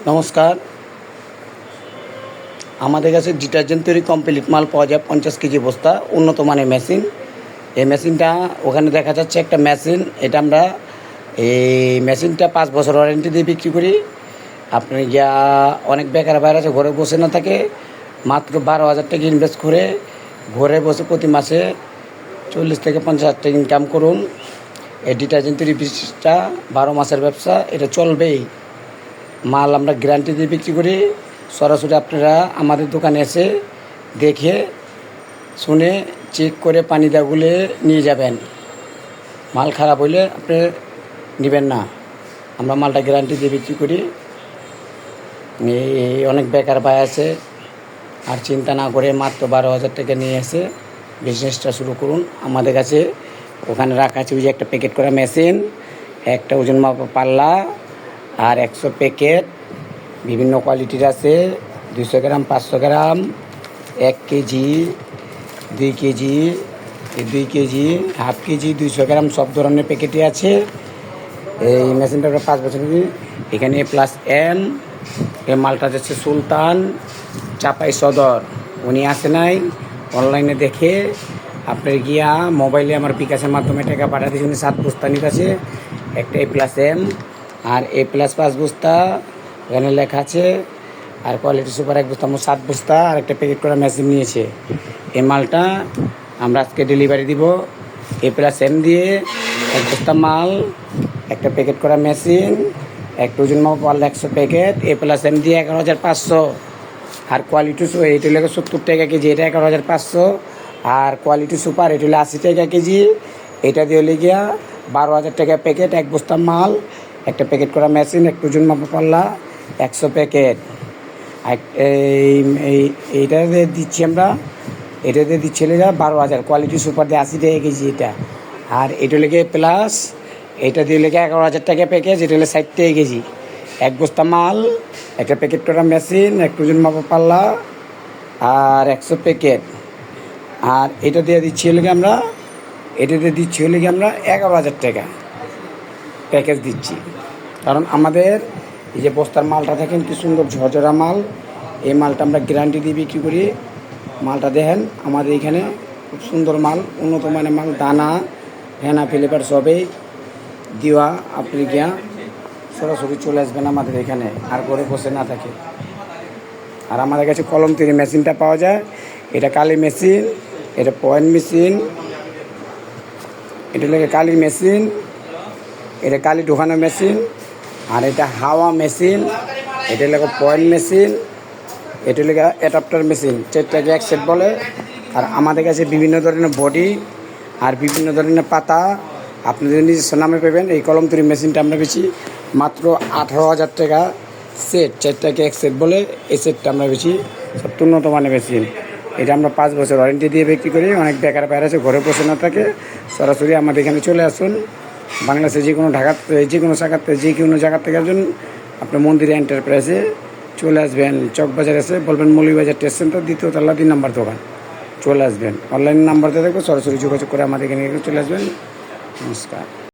নমস্কার। আমাদের কাছে ডিটারজেন্ট তৈরি কমপ্লিট মাল পাওয়া যায় পঞ্চাশ কেজি বস্তা, উন্নত মানের মেশিন এই মেশিনটা ওখানে দেখা যাচ্ছে একটা মেশিন এটা আমরা এই মেশিনটা পাঁচ বছর ওয়ারেন্টি দিয়ে বিক্রি করি। আপনি যা অনেক বেকার বাইরে আছে, ঘরে বসে না থাকে, মাত্র বারো হাজার টাকা ইনভেস্ট করে ঘরে বসে প্রতি মাসে চল্লিশ থেকে পঞ্চাশ হাজার টাকা ইনকাম করুন। এই ডিটারজেন্ট তৈরি বিজনেসটা বারো মাসের ব্যবসা, এটা চলবেই। মাল আমরা গ্যারান্টি দিয়ে বিক্রি করি। সরাসরি আপনারা আমাদের দোকানে এসে দেখে, শুনে চেক করে পানি দাগুলে নিয়ে যাবেন। মাল খারাপ হইলে আপনি নেবেন না। আমরা মালটা গ্যারান্টি দিয়ে বিক্রি করি। এই অনেক বেকার ভাই আছে। আর চিন্তা না করে মাত্র বারো হাজার টাকা নিয়ে এসে বিজনেসটা শুরু করুন। আমাদের কাছে ওখানে রাখা আছে ওই যে একটা প্যাকেট করা মেশিন একটা ওজন মাপা পাল্লা আর একশো প্যাকেট বিভিন্ন কোয়ালিটির আছে দুশো গ্রাম, পাঁচশো গ্রাম, এক কেজি, দুই কেজি দুই কেজি, হাফ কেজি, দুইশো গ্রাম সব ধরনের প্যাকেটই আছে। এই মেশিনটা পাঁচ বছর এখানে প্লাস এম এই মালটা যাচ্ছে সুলতান চাপাই সদর। উনি আসে নাই অনলাইনে দেখে আপনার গিয়া মোবাইলে আমার বিকাশের মাধ্যমে টাকা পাঠা দিয়েছে, উনি সাত বস্তা আছে একটা A plus M R A plus পাঁচ বস্তা, এখানে লেখা আছে, আর কোয়ালিটি সুপার এক বস্তা সাত বস্তা, আর একটা প্যাকেট করা মেশিন নিয়েছে। এই মালটা আমরা আজকে ডেলিভারি দিব। এ প্লাস এম দিয়ে এক বস্তা মাল, একটা প্যাকেট করা মেশিন একটা ওজন পারলে একশো প্যাকেট এ প্লাস এম দিয়ে এগারো হাজার পাঁচশো। আর কোয়ালিটি এইটা হলো সত্তর টাকা কেজি, এটা এগারো হাজার পাঁচশো। আর কোয়ালিটি সুপার এটা হলো আশি টাকা কেজি, এটা দিয়ে হলে গিয়া বারো হাজার টাকা প্যাকেট এক বস্তা মাল একটা প্যাকেট করা মেশিন একটু ওজন মাপা পাল্লা, একশো প্যাকেট। এই, এই- এইটা দিচ্ছি আমরা, এটা দিয়ে দিচ্ছি হলে বারো হাজার। কোয়ালিটি সুপার দিয়ে আশি টাকা কেজি এটা। আর এটা লেগে প্লাস এটা দিয়ে লেগে এগারো হাজার টাকা প্যাকেজ এটা হলে ষাট টাকা কেজি। এক বস্তা মাল, একটা প্যাকেট করা মেশিন একটু ওজন মাপা পাল্লা, আর একশো প্যাকেট আর এটা দিয়ে দিচ্ছি হলে আমরা, এটা দিয়ে দিচ্ছি হলে আমরা এগারো হাজার টাকা। প্যাকেজ দিচ্ছি। কারণ আমাদের এই যে বস্তার মালটা দেখেন কি সুন্দর ঝরঝরা মাল, এই মালটা আমরা গ্যারান্টি দিয়ে বিক্রি করি। মালটা দেখেন, আমাদের এখানে খুব সুন্দর মাল, উন্নত মানের মাল, দানা, ভেনা, ফিলিপার সবই, দেওয়া আপনি গিয়া সরাসরি চলে আসবেন আমাদের এখানে, আর ঘরে বসে না থাকে। আর আমাদের কাছে কলম তৈরি মেশিনটা পাওয়া যায়। এটা কালি মেশিন, এটা পয়েন্ট মেশিন এটা লাগে কালি মেশিন। এটা কালি ঢোকানো মেশিন, আর এটা হাওয়া মেশিন, এটা লাগে পয়েন্ট মেশিন এটা লেগে অ্যাডাপ্টার মেশিন চারটাকে এক সেট বলে। আর আমাদের কাছে বিভিন্ন ধরনের বডি আর বিভিন্ন ধরনের পাতা। আপনাদের নিজস্ব নামে পাবেন, এই কলম তৈরি মেশিনটা আমরা বেশি মাত্র আঠারো হাজার টাকা সেট চারটাকে এক সেট বলে এই সেটটা আমরা বেশি সবচেয়ে উন্নত মানের মেশিন এটা আমরা পাঁচ বছর ওয়ারেন্টি দিয়ে বিক্রি করি, অনেক বেকার বাইরে আছে, ঘরে বসে না থাকে। সরাসরি আমাদের এখানে চলে আসুন। বাংলাদেশে যে কোনো ঢাকা যে কোনো জায়গাতে যে কোনো জায়গা থেকে একজন আপনার মন্দিরে এন্টারপ্রাইজে চলে আসবেন। চকবাজার এসে বলবেন মৌলিবাজার টেস্ট সেন্টার দ্বিতীয় তলা তিন নাম্বার দোকান। চলে আসবেন। অনলাইন নাম্বার দিয়ে দেখব সরাসরি যোগাযোগ করে আমাদের এখানে চলে আসবেন। নমস্কার।